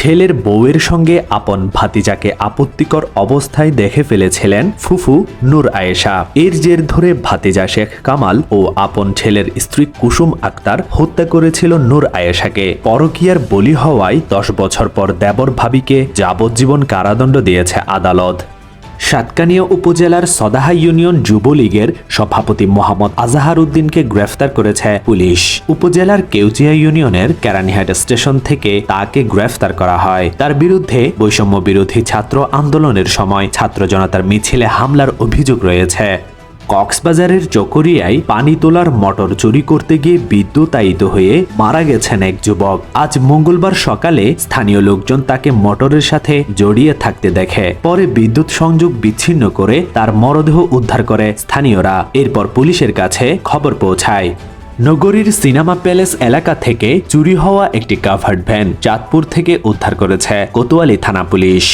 ছেলের বউয়ের সঙ্গে আপন ভাতিজাকে আপত্তিকর অবস্থায় দেখে ফেলেছিলেন ফুফু নূর আয়েশা। এর জের ধরে ভাতিজা শেখ কামাল ও আপন ছেলের স্ত্রী কুসুম আক্তার হত্যা করেছিল নূর আয়েশাকে। পরকিয়ার বলি হওয়ায় দশ বছর পর দেবর ভাবিকে যাবজ্জীবন কারাদণ্ড দিয়েছে আদালত। সাতকানিয়া উপজেলার সদাহা ইউনিয়ন যুবলীগের সভাপতি মোহাম্মদ আজাহার উদ্দিনকে গ্রেফতার করেছে পুলিশ। উপজেলার কেউচিয়া ইউনিয়নের কেরানিহাট স্টেশন থেকে তাকে গ্রেফতার করা হয়। তার বিরুদ্ধে বৈষম্য বিরোধী ছাত্র আন্দোলনের সময় ছাত্র জনতার মিছিলে হামলার অভিযোগ রয়েছে। কক্সবাজারের চকরিয়ায় পানি তোলার মোটর চুরি করতে গিয়ে বিদ্যুতায়িত হয়ে মারা গেছেন এক যুবক। আজ মঙ্গলবার সকালে স্থানীয় লোকজন তাকে মোটরের সাথে জড়িয়ে থাকতে দেখে। পরে বিদ্যুৎ সংযোগ বিচ্ছিন্ন করে তার মরদেহ উদ্ধার করে স্থানীয়রা। এরপর পুলিশের কাছে খবর পৌঁছায়। নগরীর সিনেমা প্যালেস এলাকা থেকে চুরি হওয়া একটি কাভার্ড ভ্যান চাঁদপুর থেকে উদ্ধার করেছে কোতোয়ালি থানা পুলিশ।